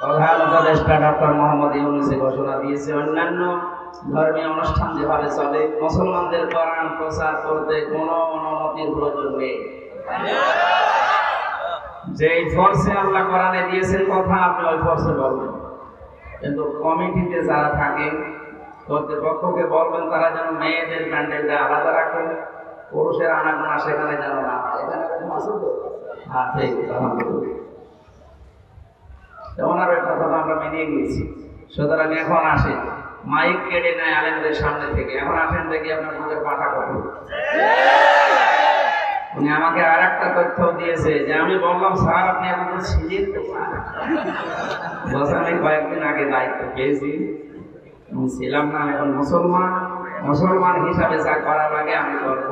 প্রধান উপদেষ্টা ডক্টর মোহাম্মদ ইউনুসে ঘোষণা দিয়েছে, অন্যান্য ধর্মীয় অনুষ্ঠান যেভাবে চলে, মুসলমানদের কোরআন প্রচার করতে কোনো অনুমতির প্রয়োজন নেই। যে ফোর্সে আল্লাহ কোরআনে দিয়েছেন, কথা আপনি ওই ফোর্সে বলবেন। কিন্তু কমিটিতে যারা থাকে, কর্তৃপক্ষকে বলবেন, তারা যেন মেয়েদের প্যান্ডেলটা আলাদা রাখেন, পুরুষের আনাগোনা সেখানে যেন না হয়। এখানে এরকম আছে হ্যাঁ ঠিক, আলহামদুলিল্লাহ। তো ওনার কথাটা আমরা মেনে নিয়েছি। সুতরাং এখন আসে মাইক কেড়ে নেয় আলেমদের সামনে থেকে। এখন আসেন দেখি আপনার মুখের পাঠা কত। উনি আমাকে আর একটা তথ্য দিয়েছে যে আমি বললাম, স্যার, আপনি এখন ছিলেন তো আমি কয়েকদিন আগে দায়িত্ব পেয়েছি। আমি ছিলাম না এখন মুসলমান। মুসলমান হিসাবে যা করা লাগে আমি করব।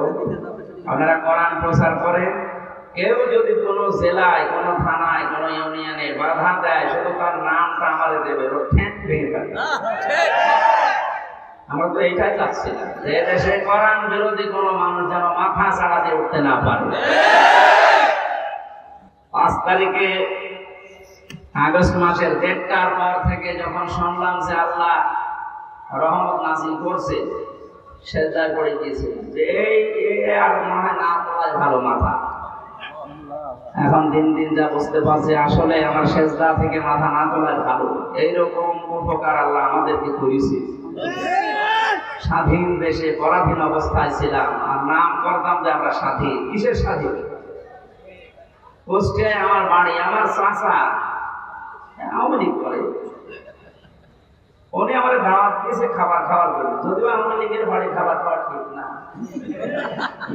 আপনারা কোরআন প্রচার করে কেউ যদি কোনো জেলায় কোনো থানায় কোনো ইউনিয়নে বাধা দেয় শুধু তার নামটা আমাদের দেবে। ওর ঠ্যাঁক ভেঙে আমরা তো এইটাই চাচ্ছিলাম যে দেশে করান বিরোধী কোনো মানুষ যেন মাথা ছাড়া দিয়ে উঠতে না পারে। পাঁচ তারিখে আগস্ট মাসের দেড়টার পর থেকে যখন শুনলাম যে আল্লাহ রহমত নাজিল করছে সেজদায় করে গিয়েছিলাম। যে এই আর মনে হয় না পড়ায় ভালো মাথা। এখন দিন দিন যা বুঝতে পারছি, আসলে আমার সেজদা থেকে মাথা না তোলায় ভালো। এইরকম উপকার আল্লাহ আমাদেরকে করেছে। স্বাধীন দেশে পরাধীন অবস্থায় ছিলাম, আর নাম করতাম যে আমরা স্বাধীন। কিসের স্বাধীন? পোস্টে আমার বাড়ি, আমার চাষা আওয়ামী লীগ করে। উনি আমার দাওয়াত দিয়েছে খাবার খাওয়ার জন্য। যদিও আওয়ামী লীগের বাড়ি খাবার খাওয়া ঠিক না।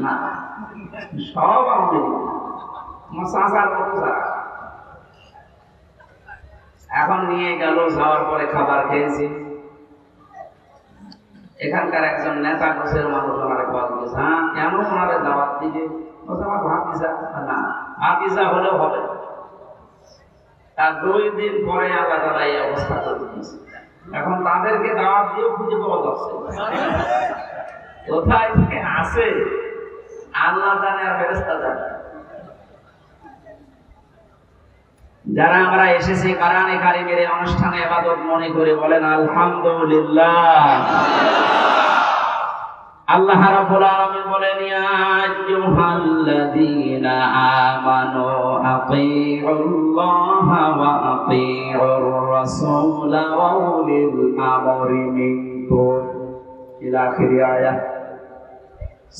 না, সব আওয়ামী লীগ। এখন নিয়ে গেল, যাওয়ার পরে খাবার খেয়েছি। এখানকার একজন নেতা মানুষ কল দিয়েছে হ্যাঁ কেন দাওয়াত আমার না হবে। তার দুই দিন পরে আল্লাহ তারা এই অবস্থা করে দিয়েছে। এখন তাদেরকে দাওয়াত দিয়েও খুঁজে পাওয়া যাচ্ছে কোথায় থেকে আসে আল্লাহ জানে আর ফেরেস্তা জানে যারা আমরা এসেছি কারানে কারিমের অনুষ্ঠানে এবাদত মনে করে বলেন, আলহামদুলিল্লাহ। আল্লাহ রাব্বুল আলামিন বলেন, ইয়া আমানু ওয়া আতিউর রাসূলা ওয়া উলিল আমরি মিনকুম। ইলা আখিরি আয়াত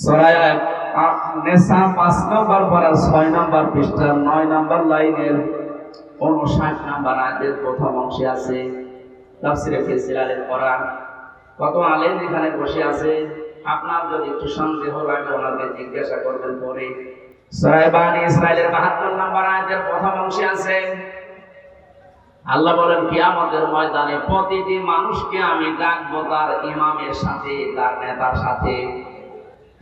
সূরা নেসা 5 নম্বর পারা 6 নম্বর পৃষ্ঠা 9 নম্বর লাইনের 59 নম্বর আয়াতের প্রথম অংশে আছে, তাফসিরে কোরআন কত এখানে বসে আছে, আপনার যদি একটু সন্দেহ লাগে, ওনাকে জিজ্ঞাসা করবেন পরে। ইসরাইলের 72 নম্বর আয়াতের প্রথম অংশে আছে, আল্লাহ বলেন, কিয়ামতের ময়দানে প্রতিটি মানুষকে আমি ডাকবো তার ইমামের সাথে, তার নেতার সাথে।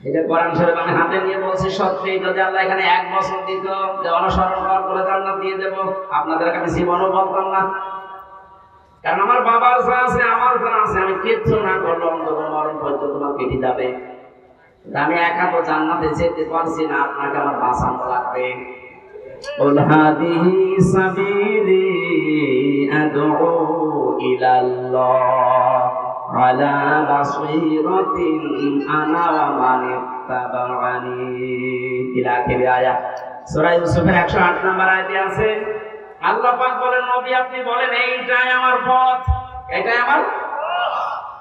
এটা কোরআন শরীফ আমি হাতে নিয়ে বলছি সত্যি যদি আল্লাহ এখানে এক বছর দিত যে অনুসরণ কর করে জান্নাত দিয়ে দেব আপনাদেরকে আমি জীবনও বলতাম না কারণ আমার বাবার যা আছে আমার যা আছে আমি কিচ্ছু না করলে অন্তত মরণ পর্যন্ত তোমার কেটে যাবে তা আমি একা তো জান্নাতে যেতে পারছি না আপনাকে আমার বাঁচানো লাগবে قل هذه سبيلي أدعو إلى الله على بصيرة أنا ومن اتبعني إلى آخر آية সূরা ইউসুফের 108 নম্বর আয়াতে আছে আল্লাহ পাক বলেন নবী আপনি বলেন এইটাই আমার পথ এটাই আমার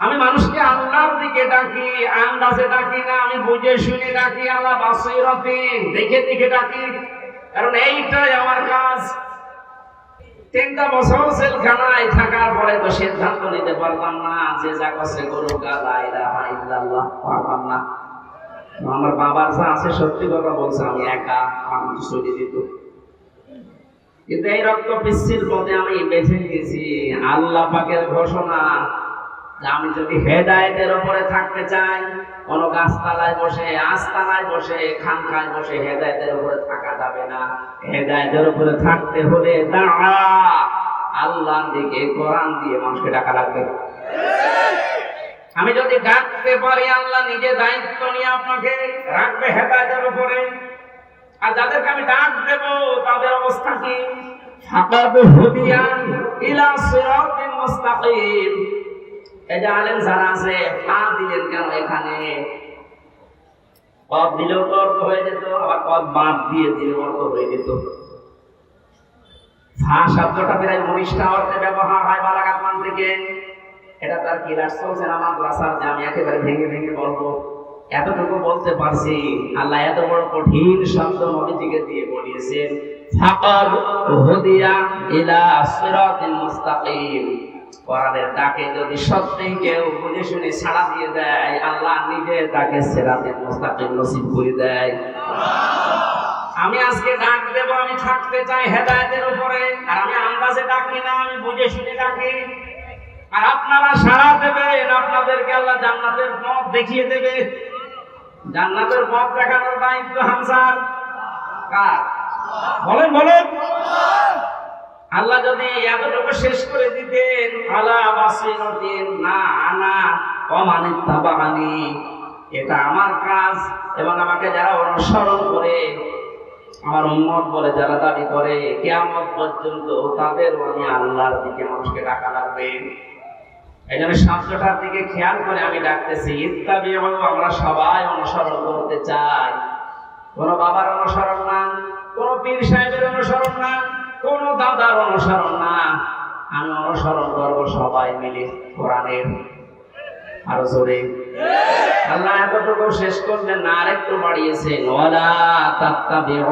আমি মানুষকে আল্লাহর দিকে ডাকি আন্দাজে ডাকি না আমি বুঝে শুনে ডাকি আল্লাহ বাসিরতি দেখে দেখে ডাকি কারণ এইটাই আমার কাজ তিনটা বছর থাকার পরে তো সিদ্ধান্ত নিতে পারলাম না যে যা গরু ইল্লাল্লাহ, পারলাম না। আমার বাবার যা আছে সত্যি কথা বলছে, আমি একা আমার দিত কিন্তু এই রক্ত পিসির পথে আমি বেছে নিয়েছি আল্লাহ পাকের ঘোষণা আমি যদি হেদায়েতের উপরে থাকতে চাই, কোন গাছতলায় বসে আস্তালায় বসে, খানকায় বসে হেদায়েতের উপরে থাকা যাবে না। হেদায়েতের উপরে থাকতে হলে দাঁড়া। আল্লাহর দিকে কোরআন দিয়ে মানুষকে ডাকা লাগবে। আমি যদি ডাকতে পারি, আল্লাহ নিজে দায়িত্ব নিয়ে আপনাকে রাখবে হেদায়তের উপরে। আর যাদেরকে আমি ডাক দেব, তাদের অবস্থা কি? এই যে আলেম যারা আছে দিলেন কেন এখানে? দিলেও তো অর্থ হয়ে যেত, আবার বাদ দিয়ে দিলেও অর্থ হয়ে যেত। ফা শব্দটা প্রায় অর্থে ব্যবহার হয় এটা তার যে আমি একেবারে ভেঙে ভেঙে বলব? এতটুকু বলতে পারছি, আল্লাহ এত বড় কঠিন শব্দ নবীজিকে দিয়ে বলিয়েছেন হুদিয়া ইলা সিরাতিল মুস্তাকিম। কোরআনের ডাকে যদি সত্যিই কেউ বুঝে শুনে ছাড়া দিয়ে দেয়, আল্লাহ নিজে তাকে সিরাতিল মুস্তাকিম নসিব করে দেয়। আমি আজকে ডাক দেব, আমি থাকতে চাই হেদায়েতের উপরে, আর আমি আন্দাজে ডাকি না, আমি বুঝে শুনে ডাকি। আর আপনারা সাড়া দেবেন, আপনাদেরকে আল্লাহ জান্নাতের পথ দেখিয়ে দেবে। জান্নাতের পথ দেখানোর দায়িত্ব হামসার কার? বলেন বলেন। আল্লাহ যদি এতটুকু শেষ করে দিতেন, আলা বাসিরতিন, না আনা অমানিত তাবানি এটা আমার কাজ এবং আমাকে যারা অনুসরণ করে, আমার উম্মত বলে যারা দাবি করে, কেয়ামত পর্যন্ত তাদের আমি আল্লাহর দিকে মানুষকে ডাকা লাগবে। এই জন্য শব্দটার দিকে খেয়াল করে আমি ডাকতেছি ইত্যাদি এবং আমরা সবাই অনুসরণ করতে চাই। কোনো বাবার অনুসরণ না, কোনো পীর সাহেবের অনুসরণ না কোনো দাদার অনুসরণ না। আমি অনুসরণ করব সবাই মিলে কোরআনের। আরও জোরে। আল্লাহ এতটুকু শেষ করলেন বাড়িয়েছেন। ওয়ালা তাত্তাবিউ।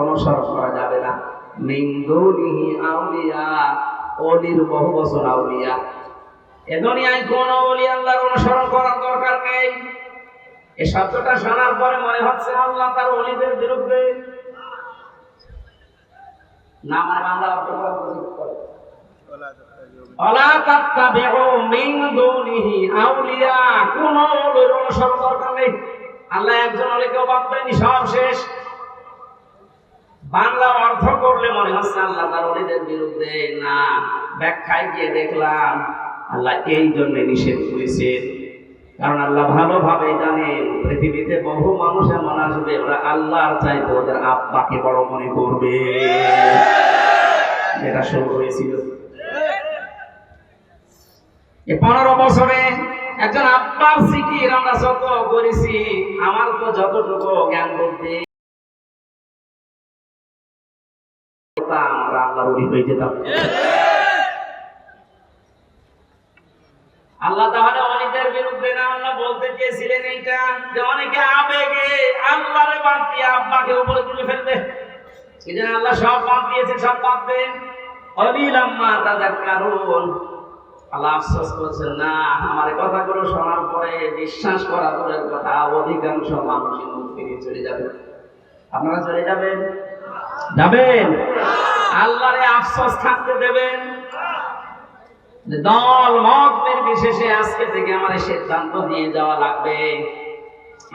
অনুসরণ করা যাবে না। মিন দুনিহি আউলিয়া অলির বহু বছর আউলিয়া। এ দুনিয়ায় কোন অলি আল্লাহর অনুসরণ করার দরকার নেই। এই শব্দটা শোনার পরে মনে হচ্ছে আল্লাহ তার অলিদের বিরুদ্ধে না মানে বাংলা অর্থ করে। আল্লাহ একজন সব শেষ। বাংলা অর্থ করলে মনে হচ্ছে আল্লাহ তার অলিদের বিরুদ্ধে না ব্যাখ্যায় গিয়ে দেখলাম আল্লাহ এই জন্য নিষেধ করেছেন কারণ আল্লাহ ভালোভাবে জানেন পৃথিবীতে বহু মানুষ এমন আসবে, ওরা আল্লাহর চাইতে ওদের আব্বাকে বড় মনে করবে। এটা শুরু হয়েছিল। পনেরো বছরে একজন আব্বার সিকির আমরা যত করেছি, আমার তো যতটুকু জ্ঞান বুদ্ধি। আমরা আল্লাহর হয়ে যেতাম। আল্লাহ তাহলে অনেকের বিরুদ্ধে না আল্লাহ বলতে চেয়েছিলেন এইটা, যে অনেকে আবেগে আল্লাহরে বাদ দিয়ে আব্বাকে উপরে তুলে ফেলবে। এই আল্লাহ সব বাদ দিয়েছে সব বাদ দেন। অলিলাম্মা তাদের কারণ আল্লাহ আফসোস করছেন, না, আমার কথাগুলো শোনার পরে বিশ্বাস করা দূরের কথা, অধিকাংশ মানুষই মুখ ফিরিয়ে চলে যাবে। আপনারা চলে যাবেন? যাবেন? আল্লাহরে আফসোস থাকতে দেবেন। দল মত নির্বিশেষে আজকে থেকে আমার সিদ্ধান্ত নিয়ে যাওয়া লাগবে।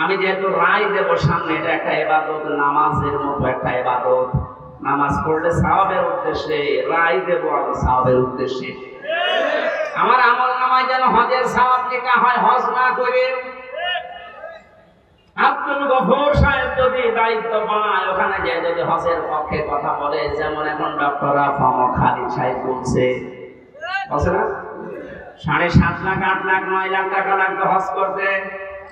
আমি যেহেতু রায় দেব সামনে, এটা একটা এবাদত, নামাজের মতো একটা এবাদত। নামাজ পড়লে সাহাবের উদ্দেশ্যে, রায় দেব আমি সাহাবের উদ্দেশ্যে। আমার আমল নামায় যেন হজের সাহাব লেখা হয়, হজ না করে। আব্দুল গফুর সাহেব যদি দায়িত্ব পায়, ওখানে যে যদি হজের পক্ষে কথা বলে, যেমন এখন ডক্টর আফম খালিদ সাহেব বলছে বলছে না? সাড়ে সাত লাখ, আট লাখ, নয় লাখ টাকা লাগবে হজ করতে।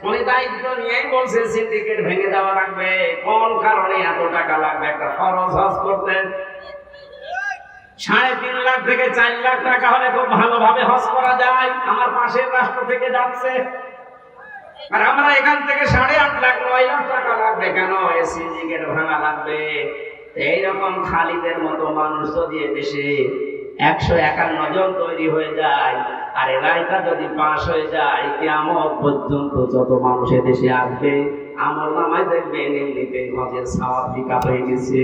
উনি দায়িত্ব নিয়েই বলছে সিন্ডিকেট ভেঙে দেওয়া লাগবে। কোন কারণে এত টাকা লাগবে? একটা খরচ হজ করতে। সাড়ে তিন লাখ থেকে চার লাখ টাকা হলে খুব ভালোভাবে হজ করা যায়। আমার পাশের রাষ্ট্র থেকে যাচ্ছে। আর আমরা এখান থেকে সাড়ে আট লাখ, নয় লাখ টাকা লাগবে কেন? জিগেট ভাঙা লাগবে। এইরকম খালিদের মতো মানুষ যদি দেশে একশো একান্ন জন তৈরি হয়ে যায়, আর এ রায়টা যদি পাশ হয়ে যায় কেমন পর্যন্ত যত মানুষ দেশে আসবে আমার নামায় এমনিতে হজের সাওয়াব ফিকা হয়ে গেছে।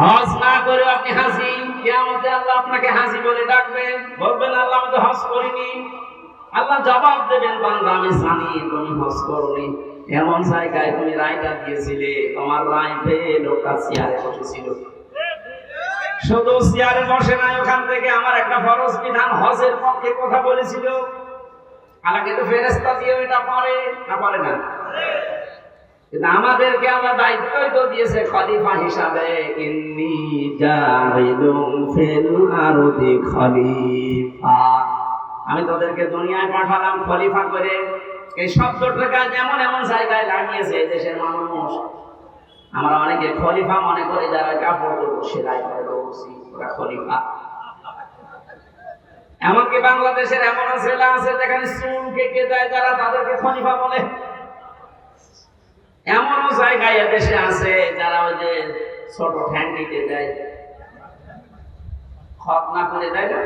হজ না করে আপনি হাসি আল্লাহ আপনাকে হাসি বলে বলবেন, আল্লাহ আমি তো হজ করিনি। আল্লাহ জবাব দেবেন, বান্দা, আমি জানি তুমি হজ করনি। এমন জায়গায় তুমি রায়টা দিয়েছিলে, তোমার রায় পেয়ে লোকটা চেয়ারে বসেছিল। শুধু চেয়ারে বসে নাই, ওখান থেকে আমার একটা ফরজ বিধান হজের পক্ষে কথা বলেছিল। ফেরেস্তা দিয়ে পারে না পারে না? আমাদেরকে দায়িত্বই তো দিয়েছে, খলিফা হিসাবে, ইন্নি ফিল আরদি খলিফা। আমি তোদেরকে দুনিয়ায় পাঠালাম খলিফা করে। এই শব্দটাকে যেমন এমন জায়গায় লাগিয়েছে দেশের মানুষ। আমরা অনেকে খলিফা মনে করে, যারা কাপড় চোপড় সেলাই করে দৌড়ছি ওরা খলিফা। এমনকি বাংলাদেশের এমন ছেলে আছে, যেখানে চুল কেটে দেয়, যারা তাদেরকে খলিফা বলে। এমনও জায়গায় দেশে আছে, যারা ওই যে ছোট ঠ্যাং কেটে দেয় খতনা করে দেয় না?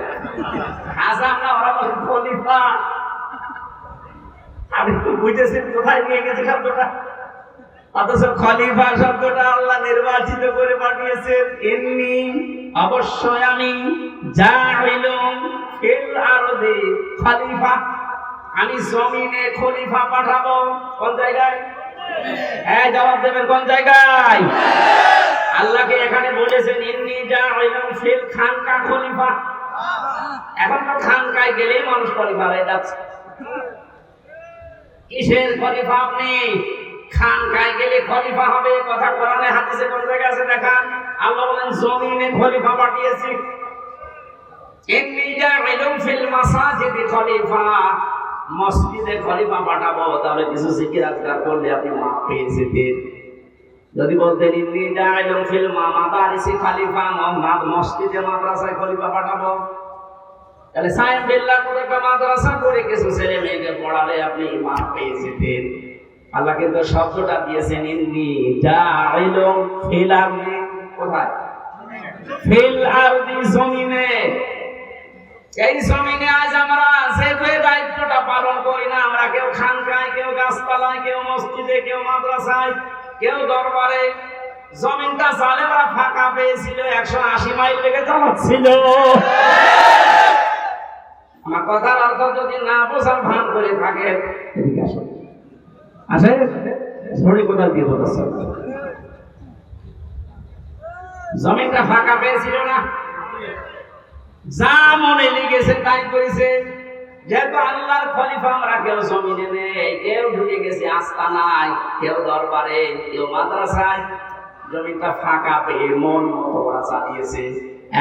হাজাম না ওরা বলে খলিফা। আমি তো বুঝেছি কোথায় নিয়ে গেছে শব্দটা অথচ খলিফা শব্দটা আল্লাহ নির্বাচিত করে পাঠিয়েছেন। এমনি অবশ্যই আমি জাইলুম ফিল আরদি খলিফা। আমি জমিনে খলিফা পাঠাবো। কোন জায়গায়? হ্যাঁ জবাব দেবেন কোন জায়গায়? আল্লাহকে এখানে বলেছেন, ইন্নি জাইলুম ফিল খানকা খলিফা। এখন তো খানকায় গেলেই মানুষ খলিফা হয়ে যাচ্ছে। কিসের খলিফা আপনি? খানকায় গেলে খলিফা হবে, কথা কোরআনে হাদিসে কোন জায়গায় আছে দেখান। আল্লাহ বলেন, জমিনে খলিফা পাঠিয়েছি। ইন্নী জাইলুম ফিল মাসাজিদি খলিফা। মসজিদে খলিফা পাঠাবো, তাহলে কিছু করলে আপনি মাপ যদি বলতেন খলিফা, মোহাম্মদ মসজিদে মাদ্রাসায় খলিফা পাঠাবো। তাহলে সায়েম বিল্লাহ করে মাদ্রাসা করে কিছু ছেলে মেয়েকে পড়ালে আপনি মাপ পেয়ে যেতেন। আল্লাহ কিন্তু শব্দটা দিয়েছেন, ইন্নি জাইলুম ফিল আরদি। কোথায়? ফিল আরদি জমিনে। এই জমিনে আজ আমরা দায়িত্বটা পালন করি না, আমরা কেউ খানকায়, কেউ গাছপালায়, কেউ মসজিদে, কেউ মাদ্রাসায়, কেউ দরবারে। জমিনটা ফাঁকা পেয়েছিল, একশো আশি মাইল লেগে আমার কথার অর্থ যদি না বোঝার ভান করে থাকে আসে ছড়ি কোথাও দিয়ে জমিনটা ফাঁকা পেয়েছিল না? যা মনে লেগেছে তাই করেছে। যেহেতু আল্লাহর খলিফা আমরা কেউ জমিনে নেই, কেউ ঢুকে কেউ দরবারে, কেউ মাদ্রাসায়। জমিটা ফাঁকা পেয়ে মন মতো ওরা চালিয়েছে।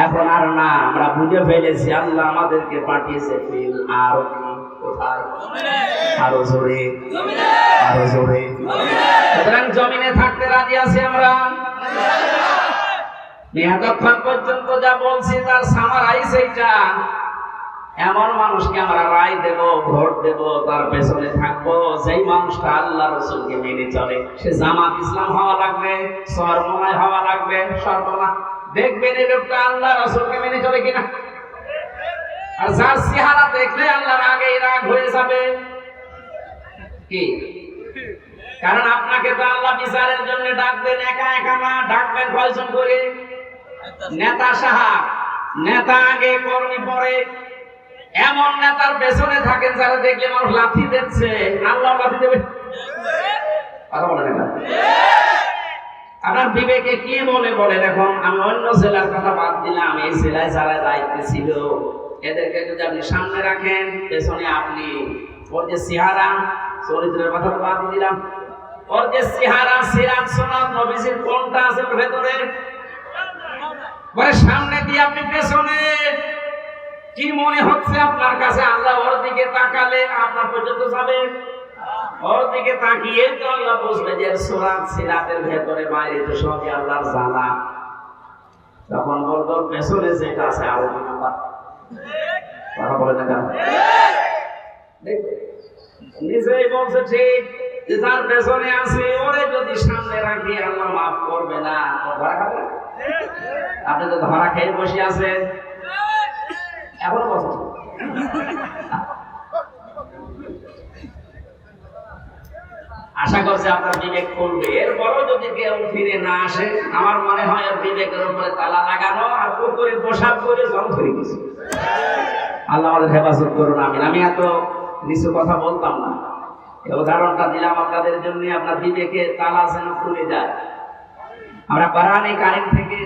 এখন আর না, আমরা বুঝে ফেলেছি, আল্লাহ আমাদেরকে পাঠিয়েছে ফিল আর আরও জোরে। আরও জোরে। সুতরাং জমিনে থাকতে রাজি আছি আমরা। এতক্ষণ পর্যন্ত যা বলছি, তার এমন মানুষকে আমরা রায় দেব, ভোট দেব, তার পেছনে থাকব। যেই মানুষটা আল্লাহ রসুলকে মেনে চলে, সে জামাত ইসলাম হওয়া লাগবে সরমনায় হওয়া লাগবে সর্বনা দেখবেন এই লোকটা আল্লাহ রসুলকে মেনে চলে কিনা? আর যার চেহারা দেখলে আল্লাহর আগেই রাগ হয়ে যাবে। কি? কারণ আপনাকে তো আল্লাহ বিচারের জন্য ডাকবেন, একা একা না, ডাকবেন কয়জন করে? নেতা সাহা নেতা আগে কর্মী পরে এমন নেতার পেছনে থাকেন যারা দেখলে মানুষ লাথি দিচ্ছে। আল্লাহ লাথি দেবে? কথা বলে না আপনার বিবেকে কি বলে বলে এখন? আমি অন্য জেলার কথা বাদ দিলাম, এই জেলায় যারা দায়িত্বে ছিল এদেরকে যদি আপনি সামনে রাখেন, পেছনে আপনি ওর যে সিহারা, চরিত্রের কথা বাদ দিলাম। ওর যে সিহারা, সিরাজ সোনাদ নবীজির কোনটা আছে ওর ভেতরে। মানে সামনে দিয়ে আপনি পেছনে। কি মনে হচ্ছে আপনার কাছে? আল্লাহ ওর দিকে তাকালে আপনার পর্যন্ত যাবে। ওর দিকে তাকিয়ে তো আল্লাহ বুঝবে যে সুরাত সিরাতের ভেতরে, বাইরে তো সবই আল্লাহর জানা তখন বলব, পেছনে যেটা আছে আরও নাম্বার। কথা বলে না কেন? বলছে, ঠিক, যে যার পেছনে আছে, ওরে যদি সামনে রাখি, আল্লাহ মাফ করবে না। ধরা খাবে আপনি তো ধরা খেয়ে বসে আছেন। এখনও বসে আশা করছি আপনার বিবেক খুলবে এরপরও যদি কেউ ফিরে না আসে, আমার মনে হয় বিবেকের উপরে তালা লাগানো আর পুকুরে পোশাক করে জল ধরে গেছে। আল্লাহ আমাদের হেফাজত করুন আমি আমি এত নিচু কথা বলতাম না। উদাহরণটা দিলাম আপনাদের জন্য, আপনার বিবেকে তালা যেন খুলে যায়। আমরা কোরআনে কারিম থেকে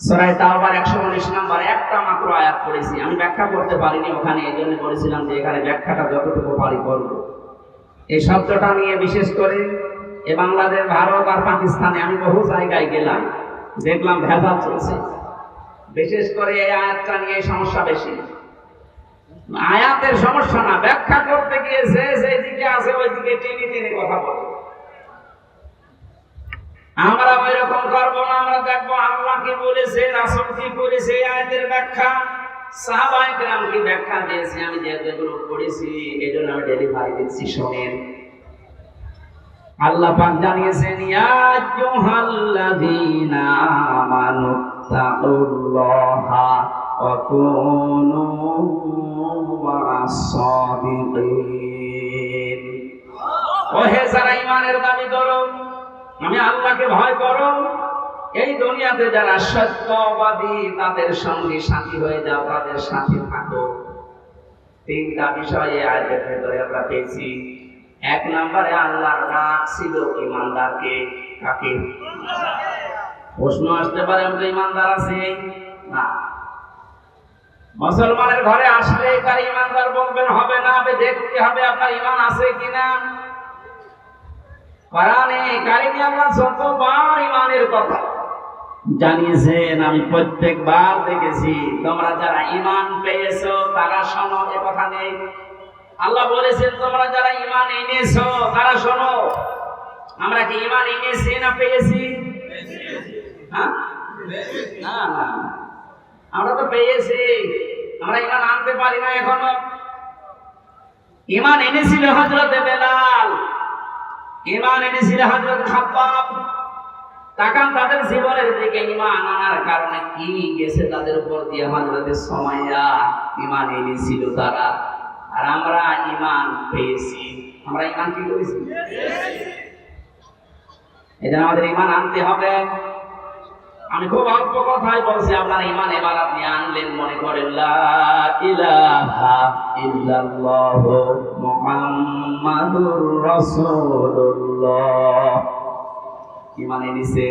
সরাই তাওবার একশো উনিশ নাম্বার একটা মাত্র আয়াত করেছি আমি ব্যাখ্যা করতে পারিনি ওখানে, এই জন্য বলেছিলাম যে এখানে ব্যাখ্যাটা যতটুকু পারি করব। এই শব্দটা নিয়ে বিশেষ করে এ বাংলাদেশ, ভারত আর পাকিস্তানে আমি বহু জায়গায় গেলাম, দেখলাম ভেজাল চলছে। বিশেষ করে এই আয়াতটা নিয়ে সমস্যা বেশি। আয়াতের সমস্যা না, ব্যাখ্যা করতে গিয়ে যে যেদিকে আছে ওইদিকে টেনে টেনে কথা বলে। আমরা ওই রকম করব না, আমরা দেখব আল্লাহ কি বলেছে, রাসূল কি করেছে আয়াতের ব্যাখ্যা। কেরাম ব্যাখ্যা দিয়েছে, আমি আমি ডেলিভারি দিচ্ছি আল্লাহ পাক জানিয়েছেন আমানু তাকুল্লাহা ওয়া কুনু মা'আস সাদিকিন ও যারা দাবি করো, আমি আল্লাহকে ভয় করো। এই দুনিয়াতে যারা সত্যবাদী, তাদের সঙ্গে সাথী হয়ে যাও, তাদের সাথে থাকো। তিনটা বিষয়ে আয়াতের ভেতরে আমরা পেয়েছি। এক নম্বরে আল্লাহর ডাক ছিল ইমানদারকে কাকে? প্রশ্ন আসতে পারে, আমরা ইমানদার আছি? না। মুসলমানের ঘরে আসলে তার ইমানদার বলবেন, হবে না, হবে, দেখতে হবে আপনার ইমান আছে কিনা? কোরআনে কারিমে আল্লাহ যতবার ইমানের কথা জানিয়েছেন, আমি প্রত্যেকবার দেখেছি, তোমরা যারা ইমান পেয়েছ, তারা শোনো এ কথা নেই আল্লাহ বলেছেন, তোমরা যারা ইমান এনেছো, তারা শোনো। আমরা কি ইমান এনেছি না পেয়েছি? হ্যাঁ? আমরা তো পেয়েছি। আমরা ইমান আনতে পারি না এখনও। ইমান এনেছিল হজরতে বেলাল। ইমান এনেছিল হজরত খাব্বাব তাকান তাদের জীবনের দিকে ইমান আনার কারণে কি গেছে তাদের উপর দিয়ে হজরতের সময়য়া ইমান এনেছিল তারা। আর আমরা ইমান পেয়েছি। আমরা ইমান কি করেছি? জন্য আমাদের ইমান আনতে হবে। আমি খুব অল্প কথাই বলছি, আপনার ইমান এবার আপনি আনলেন, মনে করেন ইলাহা ইল্লাল্লাহ মুহাম্মাদুর রাসূলুল্লাহ। ইমান এনেছে।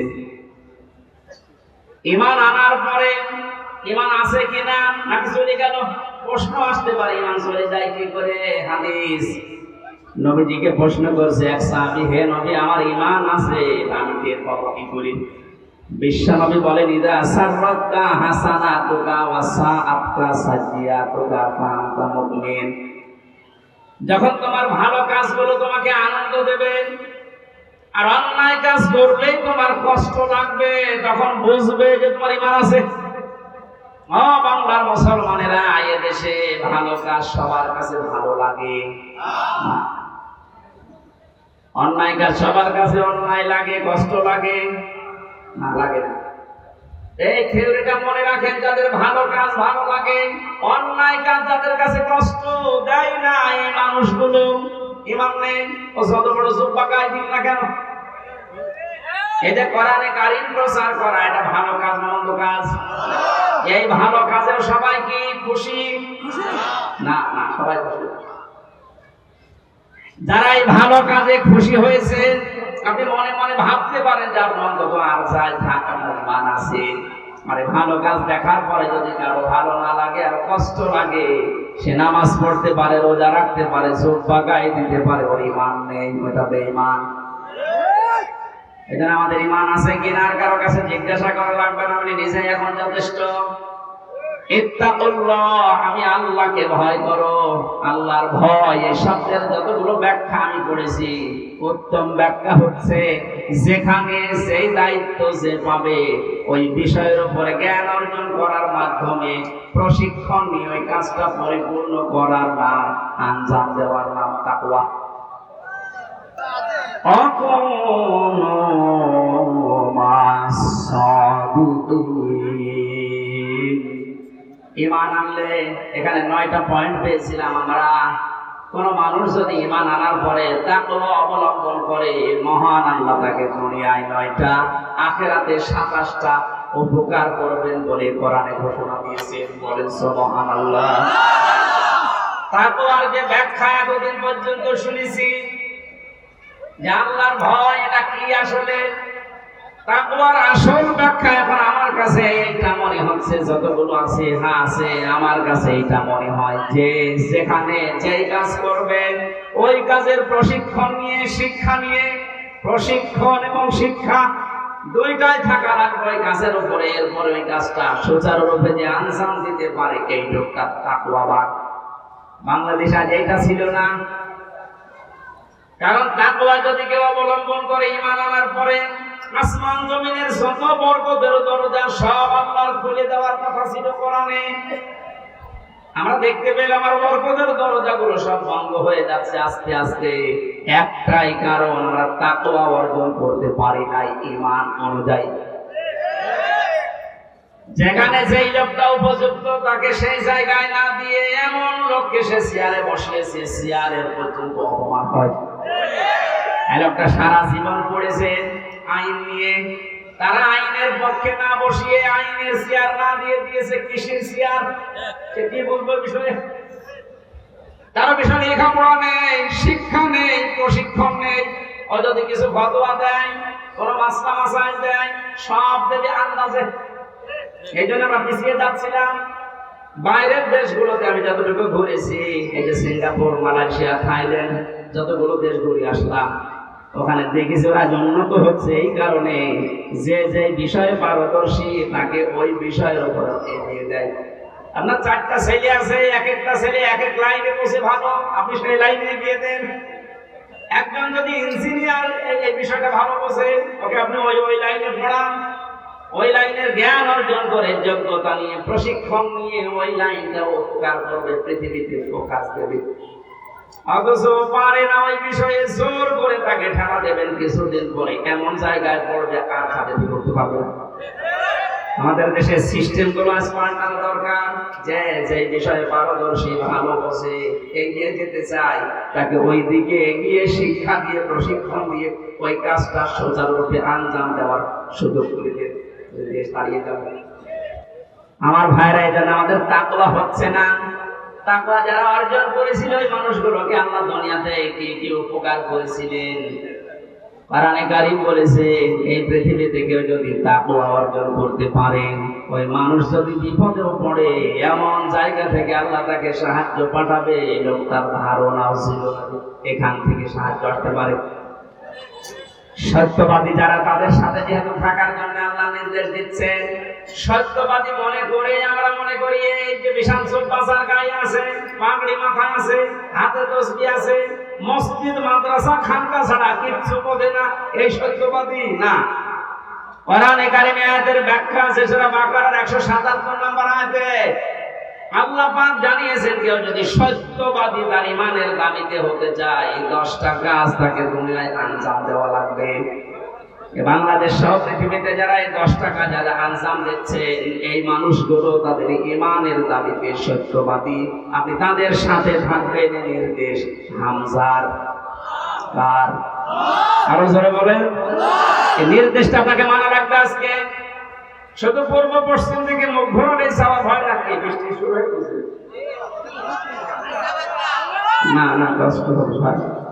ইমান আনার পরে ইমান আছে কিনা নাকি চলে গেল? প্রশ্ন আসতে পারে, ইমান চলে যায় কি করে? নবীজিকে প্রশ্ন করছে, এক সাহাবী, হে নবী, আমার ইমান আছে, আমি পাবো কি করি? বিশ্বনবী বলেন, ইদা মুমিন। যখন তোমার ভালো কাজগুলো তোমাকে আনন্দ দেবে আর অন্যায় কাজ করলেই তোমার কষ্ট লাগবে, তখন বুঝবে যে তোমার ইমান আছে। বাংলার মুসলমানেরা এ দেশে ভালো কাজ সবার কাছে ভালো লাগে। অন্যায় কাজ সবার কাছে অন্যায় লাগে, কষ্ট লাগে, না লাগে না। এই থিওরিটা মনে রাখেন, যাদের ভালো কাজ ভালো লাগে, অন্যায় কাজ যাদের কাছে কষ্ট দেয় না, এই মানুষগুলো ইমান নেই ও যত বড় জুব্বা গায়ে দিন না কেন? এটা কোরআনে কারিম প্রচার করা এটা ভালো কাজ মন্দ কাজ? এই ভালো কাজেও সবাই কি খুশি? না না সবাই খুশি। যারা এই ভালো কাজে খুশি হয়েছে আপনি মনে মনে ভাবতে পারেন যে আপনার আর যায় থাক আমার মান আছে। মানে ভালো কাজ দেখার পরে যদি কারও ভালো না লাগে আর কষ্ট লাগে, সে নামাজ পড়তে পারে, রোজা রাখতে পারে চোখ বাগাই দিতে পারে, ওর ইমান নেই, ওটা বেঈমান। এখানে আমাদের ইমান আছে কিনা আর কারও কাছে জিজ্ঞাসা করা লাগবে না, আপনি নিজেই এখন যথেষ্ট। আমি আল্লাহকে ভয় করো। আল্লাহর ভয়, এই শব্দের যতগুলো ব্যাখ্যা আমি করেছি উত্তম ব্যাখ্যা হচ্ছে, যেখানে যেই দায়িত্ব যে পাবে, ওই বিষয়ের উপরে জ্ঞান অর্জন করার মাধ্যমে প্রশিক্ষণ নিয়ে ওই কাজটা পরিপূর্ণ করার নাম, আঞ্জাম দেওয়ার নাম তাকওয়া। ইমান আনলে এখানে নয়টা পয়েন্ট পেয়েছিলাম আমরা। কোন মানুষ যদি ইমান আনার পরে তাকে অবলম্বন করে, মহান আল্লাহ তাকে দুনিয়ায় নয়টা, আখেরাতে সাতাশটা উপকার করবেন বলে কোরআনে ঘোষণা দিয়েছেন। বলেন মহান আল্লাহ তাকওয়ার যে ব্যাখ্যা এতদিন পর্যন্ত শুনেছি, যে আল্লাহর ভয় এটা কি আসলে? তাকওয়ার আসল ব্যাখ্যা এখন আমার কাছে এইটা মনে হচ্ছে, যতগুলো আছে আছে, আমার কাছে এইটা মনে হয় যে যেখানে যেই কাজ করবেন ওই কাজের প্রশিক্ষণ নিয়ে, শিক্ষা নিয়ে, প্রশিক্ষণ এবং শিক্ষা দুইটাই থাকা লাগবে ওই কাজের উপরে। এরপরে ওই কাজটা সুচারুরূপে যে আনসাম দিতে পারে এই লোকটা তাকুয়াবাদ। বাংলাদেশ আজ এইটা ছিল না। কারণ তাকওয়া যদি কেউ অবলম্বন করে, ঈমান আনার পরে আসমান জমিনের যত বরকতের দরজা সব আল্লাহর খুলে দেওয়ার কথা ছিল কোরআনে। আমরা দেখতে পেলাম আমার বরকতের দরজাগুলো সব বন্ধ হয়ে যাচ্ছে আস্তে আস্তে। একটাই কারণ, আমরা তাকওয়া অর্জন করতে পারি নাই ঈমান অনুযায়ী। যেখানে যেই লোকটা উপযুক্ত, তাকে সেই জায়গায় না দিয়ে এমন লোককে সে চেয়ারে বসিয়েছে, চেয়ারের পর্যন্ত অপমান হয়। লোকটা সারা জীবন পড়েছে। আইন নিয়ে। তারা আইনের পক্ষে না বসিয়ে আইনের চেয়ার না দিয়ে দিয়েছে কৃষির চেয়ার? কি বলব বিষয়ে? তার বিষয়ে লেখাপড়া নেই, শিক্ষা নেই, প্রশিক্ষণ নেই। যদি কিছু ফতোয়া দেয়, কোন মাসলা মাসাইল দেয়, সব দেবে আন্দাজে। এই জন্য আমরা পিছিয়ে যাচ্ছিলাম। বাইরের দেশগুলোতে আমি যতটুকু ঘুরেছি, এই যে সিঙ্গাপুর, মালয়েশিয়া, থাইল্যান্ড, যতগুলো দেশ ঘুরে আসলাম ওখানে দেখেছি ওরা উন্নত হচ্ছে এই কারণে। যে যে বিষয়ে পারদর্শী তাকে ওই বিষয়ের উপর এগিয়ে দেয় আপনার চারটা ছেলে আছে, এক একটা ছেলে এক এক লাইনে বসে ভালো। আপনি সেই লাইনে এগিয়ে দেন। একজন যদি ইঞ্জিনিয়ার এই বিষয়টা ভালো বসে ওকে আপনি ওই ওই লাইনে পড়ান। ওই লাইনের জ্ঞান অর্জন করে, যোগ্যতা নিয়ে, প্রশিক্ষণ নিয়ে ওই লাইনটা উপকার করবে, পৃথিবীতে ফোকাস দেবে। অথচ পারে না ওই বিষয়ে জোর করে তাকে দেবেন কিছুদিন পরে। এমন জায়গায় পড়বে আর করতে পারবে? না আমাদের দেশের সিস্টেমগুলো আজ পাল্টানো দরকার। যে যে বিষয়ে পারদর্শী, ভালো বসে এগিয়ে যেতে চায়, তাকে ওই দিকে এগিয়ে শিক্ষা দিয়ে, প্রশিক্ষণ দিয়ে ওই কাজটা সুচারুরূপে আঞ্জাম দেওয়ার সুযোগ করে দেশ দাঁড়িয়ে যাবে। আমার ভাইরা জন্য আমাদের তাকওয়া হচ্ছে না। তাকওয়া যারা অর্জন করেছিল ওই মানুষগুলোকে আল্লাহ দুনিয়াতে কি কি উপকার করেছিলেন? বলেছে, এই যদি তাকওয়া অর্জন করতে পারেন, ওই মানুষ যদি বিপদেও পড়ে, এমন জায়গা থেকে আল্লাহ তাকে সাহায্য পাঠাবে লোক তার ধারণাও ছিল এখান থেকে সাহায্য আসতে পারে। সত্যবাদী যারা তাদের সাথে যেহেতু থাকার জন্য আল্লাহ নির্দেশ দিচ্ছেন সত্যবাদী মনে করে, আমরা মনে করি এই যে বিশাল চোদ্দাচার গায়ে আছে, পাগড়ি মাথা আছে, হাতে তসবি আছে, মসজিদ, মাদ্রাসা, খানকা ছাড়া কিচ্ছু বোঝে না, এই সত্যবাদী? না। কোরআনে কারিমে আয়াতের ব্যাখ্যা আছে সেটা বাকারার একশো সাতাত্তর নম্বর আয়াতে। আল্লাহ পাক জানিয়েছেন, কেউ যদি সত্যবাদী তার ইমানের দাবিতে হতে চায় এই দশটা কাজ তাকে দুনিয়ায় আঞ্জাম দেওয়া লাগবে। বাংলাদেশ সহ পৃথিবীতে যারা এই দশটা কাজ যারা আঞ্জাম দিচ্ছে, এই মানুষগুলো তাদের ইমানের দাবিতে সত্যবাদী। আপনি তাদের সাথে থাকবেন নির্দেশ হামজার। কার? আরও জোরে বলেন। এই নির্দেশটা আপনাকে মানা রাখবে আজকে। শুধু পূর্ব, পশ্চিম দিকে মুখ ঘোরালে যাওয়া ভয় নাকি বৃষ্টি শুরু হয়ে গেছে। না না, কষ্ট হবে